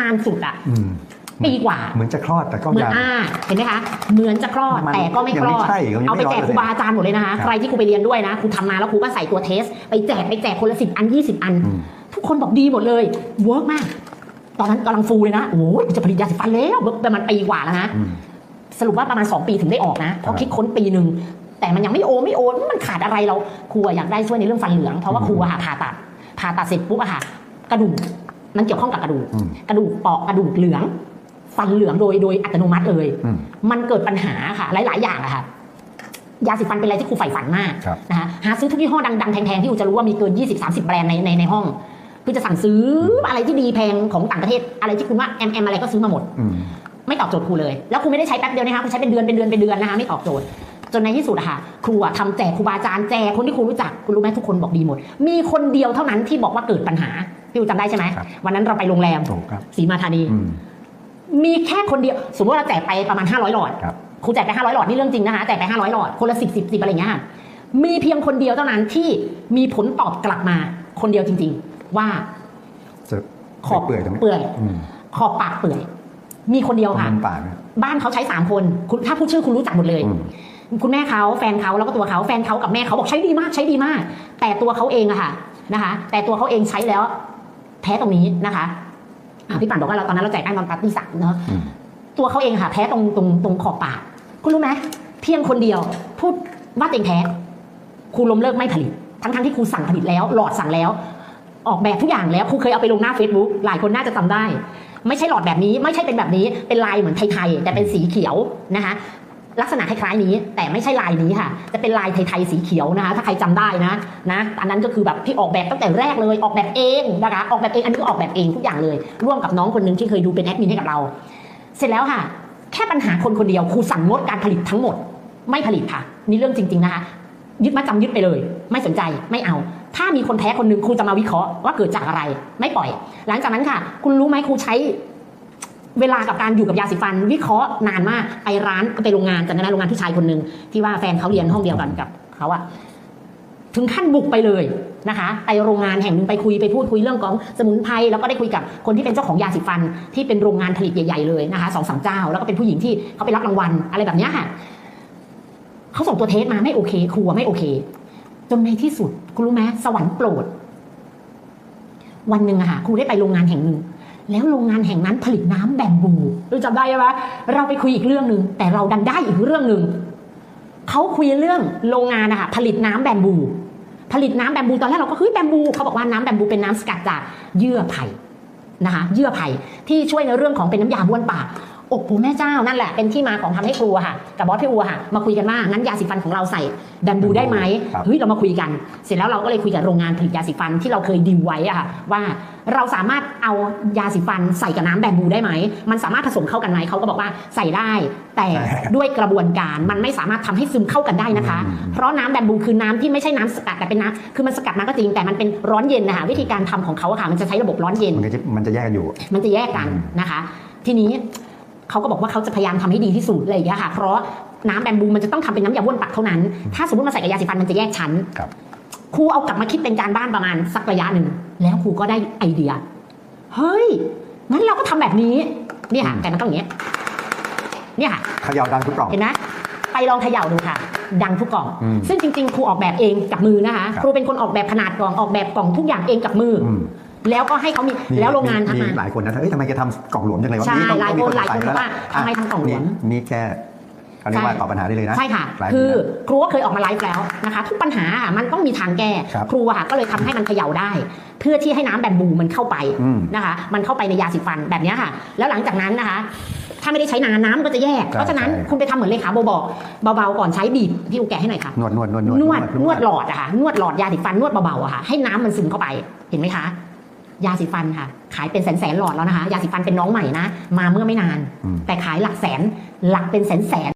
นานสุดอะอืมปีกว่า เหมือนจะคลอดแต่ก็เหมือนยังอ่าเห็นไหมคะ เหมือนจะคลอดมันแต่ก็ไม่ยัคงลไม่อดใช่ยังไม่เอาไปแจก100%ครูบาอาจารย์หมดเลยนะคะ ครับ ใครที่ครูไปเรียนด้วยนะครูทำมาแล้วครูก็ใส่ตัวเทส ไปแจกไปแจกคนละสิบอันยี่สิบอัน อืม ทุกคนบอกดีหมดเลยเวิร์กมาก ตอนนั้นกำลังฟูเลยนะโอ้ยจะผลิตยาสีฟันแล้วประมาณปีกว่าแล้วนะ อืม สรุปว่าประมาณ 2 ปีถึงได้ออกนะเพครัราะบคิดค้นปีหนึ่งแต่มันยังไม่โอไม่โอนมันขาดอะไรเราครูอะอยากได้ช่วยในเรื่องฟันเหลืองเพราะว่าอืมครูอะค่ะผ่าตัดผ่าตัดเสร็จปุ๊บอะค่ะ กระดูก มันเกี่ยวข้องกับกระดูกอืมกระดูกเปาะกระดูกเหลือง ฟันเหลืองโดยโดยอัตโนมัติเลยอืมมันเกิดปัญหาค่ะ หลาย ๆ อย่างอะค่ะยาสีฟันเป็นอะไรที่ครูใฝ่ฝันมากครับนะคะหาซื้อทุกยี่ห้อดังๆแพงๆที่อูจะรู้ว่ามีเกิน 20-30 แบรนด์ในในในห้องคือจะสั่งซื้ออะไรที่ดีแพงของต่างประเทศอะไรที่คุณว่าแอมแอมอะไรก็ซื้อมาหมดอืมไม่ตอบโจทย์ครูเลย แล้วครูไม่ได้ใช้แป๊บเดียวนะคะครูใช้เป็นเดือนเป็นเดือนเป็นเดือนนะคะไม่ตอบโจทย์ จนในที่สุดอะค่ะครูอะทำแจกครูบาอาจารย์แจกคนที่ครูรู้จักคุณรู้ไหมทุกคนบอกดีหมด มีคนเดียวเท่านั้นที่บอกว่าเกิดปัญหา พี่อูจำได้ใช่ไหมครับวันนั้นเราไปโรงแรมถูกครับศรีมาธานีอืมมีแค่คนเดียว สมมติว่าเราแจกไปประมาณ 500 หลอดครับครูแจกไป 500 หลอดนี่เรื่องจริงนะคะแจกไป 500 หลอดคนละ 10 10 10อะไรอย่างเงี้ยค่ะมีเพียงคนเดียวเท่านั้นที่มีผลตอบกลับมาคนเดียวจริง ๆ ว่าจะขอบเปื่อยตรงนี้เปื่อยอืมขอบปากเปื่อย มีคนเดียวค่ะมันปากนะบ้านเขาใช้สามคนคุณถ้าพูดชื่อคุณรู้จักหมดเลยอืมคุณแม่เขาแฟนเขาแล้วก็ตัวเขาแฟนเขากับแม่เขาบอกใช้ดีมากใช้ดีมาก แต่ตัวเขาเองอะค่ะนะคะ แต่ตัวเขาเองใช้แล้ว แพ้ตรงนี้นะคะอะพี่ปั่นบอกว่าเราตอนนั้นเราแจกได้ตอนปาร์ตี้สามเนาะอืมตัวเขาเองค่ะ แพ้ตรงตรงตรงขอบปากคุณรู้ไหมเพียงคนเดียว พูดว่าตัวเองแพ้ครูล้มเลิกไม่ผลิต ทั้งทั้งที่ครูสั่งผลิตแล้ว หลอดสั่งแล้ว ออกแบบทุกอย่างแล้วครูเคยเอาไปลงหน้า Facebook หลายคนน่าจะจำได้ ไม่ใช่หลอดแบบนี้ ไม่ใช่เป็นแบบนี้เป็นลายเหมือนไทยๆแต่เป็นสีเขียวนะคะ ลักษณะคล้ายๆนี้ แต่ไม่ใช่ลายนี้ค่ะ จะเป็นลายไทยๆสีเขียวนะคะ ถ้าใครจำได้นะนะอันนั้นก็คือแบบที่ออกแบบตั้งแต่แรกเลยออกแบบเองนะคะออกแบบเองอันนี้ก็ออกแบบเองทุกอย่างเลย ร่วมกับน้องคนหนึ่งที่เคยดูเป็นแอดมินให้กับเรา เสร็จแล้วค่ะ แค่ปัญหาคนคนเดียวครูสั่งงดการผลิตทั้งหมด ไม่ผลิตค่ะนี่เรื่องจริง ๆนะคะยึดมาจำยึดไปเลย ไม่สนใจไม่เอา ถ้ามีคนแพ้คนหนึ่งครูจะมาวิเคราะห์ว่าเกิดจากอะไร ไม่ปล่อย หลังจากนั้นค่ะ คุณรู้ไหมครูใช้ เวลากับการอยู่กับยาสีฟัน วิเคราะห์นานมากไปร้านก็ไปโรงงานจำได้ไหมโรงงานผู้ชายคนหนึ่งที่ว่าแฟนเขาเรียนห้องเดียวกันกับเขาอะถึงขั้นบุกไปเลยนะคะไปโรงงานแห่งหนึ่งไปคุยไปพูดคุยเรื่องของสมุนไพรแล้วก็ได้คุยกับคนที่เป็นเจ้าของยาสีฟันที่เป็นโรงงานผลิตใหญ่ ๆเลยนะคะสองสามเจ้า แล้วก็เป็นผู้หญิงที่เขาไปรับรางวัลอะไรแบบนี้ค่ะเขาส่งตัวเทสมาไม่โอเคครูอะไม่โอเค จนในที่สุดคุณรู้ไหมสวรรค์โปรด วันหนึ่งอะค่ะครูได้ไปโรงงานแห่งหนึ่ง แล้วโรงงานแห่งนั้นผลิตน้ำแบมบูรู้จำได้ไหมเราไปคุยอีกเรื่องหนึ่งแต่เราดันได้อีกเรื่องหนึ่งเขาคุยเรื่องโรงงานนะคะผลิตน้ำแบมบู ผลิตน้ำแบมบูตอนแรกเราก็เฮ้ยแบมบูเขาบอกว่าน้ำแบมบูเป็นน้ำสกัดจากเยื่อไผ่นะคะเยื่อไผ่ที่ช่วยในเรื่องของเป็นน้ำยาบ้วนปาก โอ้โหแม่เจ้านั่นแหละเป็นที่มาของทำให้ครูอะค่ะ กับบอสพี่อัวค่ะ มาคุยกันว่างั้นยาสีฟันของเราใส่แบมบูได้ไหมครับเฮ้ยเรามาคุยกัน เสร็จแล้วเราก็เลยคุยกับโรงงานผลิตยาสีฟันที่เราเคยดิวไว้อะค่ะว่าเราสามารถเอายาสีฟันใส่กับน้ำแบมบูได้ไหม มันสามารถผสมเข้ากันไหมเขาก็บอกว่าใส่ได้ แต่ด้วยกระบวนการมันไม่สามารถทำให้ซึมเข้ากันได้นะคะอืมเพราะน้ำแบมบูคือน้ำที่ไม่ใช่น้ำสกัดแต่เป็นน้ำคือมันสกัดมาก็จริงแต่มันเป็นร้อนเย็นนะคะวิธีการทำของเขาอะค่ะมันจะใช้ระบบร้อนเย็น มันก็จะมันจะแยกกันอยู่ มันจะแยกกันอืมนะคะ ทีนี้ เขาก็บอกว่าเขาจะพยายามทำให้ดีที่สุดอะไรอย่างเงี้ยค่ะ เพราะน้ำแบมบูมันจะต้องทำเป็นน้ำยาบ้วนปากเท่านั้น ถ้าสมมติมาใส่กับยาสีฟันมันจะแยกชั้นครับครูเอากลับมาคิดเป็นการบ้านประมาณสักระยะหนึ่งแล้วครูก็ได้ไอเดีย เฮ้ยงั้นเราก็ทำแบบนี้เนี่ยค่ะอืมแต่มันต้องอย่างเงี้ยเนี่ยค่ะเขย่าดังทุกกล่องเห็นไหมไปลองเขย่าดูค่ะ ดังทุกกล่องอืมซึ่งจริงๆ ครูออกแบบเองกับมือนะคะครับครูเป็นคนออกแบบขนาดกล่องออกแบบกล่องทุกอย่างเองกับมือออืม แล้วก็ให้เขามีมีแล้วโรงงานทำมีมาหลายคนนะเอ้ยทำไมแกทำกล่องหลวมจังเลยวะใช่ต้องหลายต้องคนหลายคนใส่บอกว่าทำไมทำกล่องหลวมนี่นี่แค่เขาเรียกว่าตอบปัญหาได้เลยนะ ใช่ค่ะหลายคือคนนะครูก็เคยออกมาไลฟ์แล้วนะคะ ทุกปัญหาอะมันต้องมีทางแก้ ครับครูอะค่ะก็เลยทำให้มันเขย่าได้ เพื่อที่ให้น้ำแบมบูมันเข้าไปอืมนะคะ มันเข้าไปในยาสีฟันแบบเนี้ยค่ะ แล้วหลังจากนั้นนะคะ ถ้าไม่ได้ใช้นานน้ำมันก็จะแยกใช่เพราะฉะนั้นใช่คุณไปทำเหมือนเลขาโบบอกเบาๆก่อนใช้บีบพี่อูแกะให้หน่อยค่ะนวดนวดนวดนวดนวดหลอดอะค่ะนวดหลอดยาสีฟันนวดเบาๆอะค่ะให้น้ำมันซึมเข้าไปเห็นไหมคะ ยาสีฟันค่ะ ขายเป็นแสนแสนๆหลอดแล้วนะคะ ยาสีฟันเป็นน้องใหม่นะ มาเมื่อไม่นานอืมแต่ขายหลักแสนหลักเป็นแสนแสน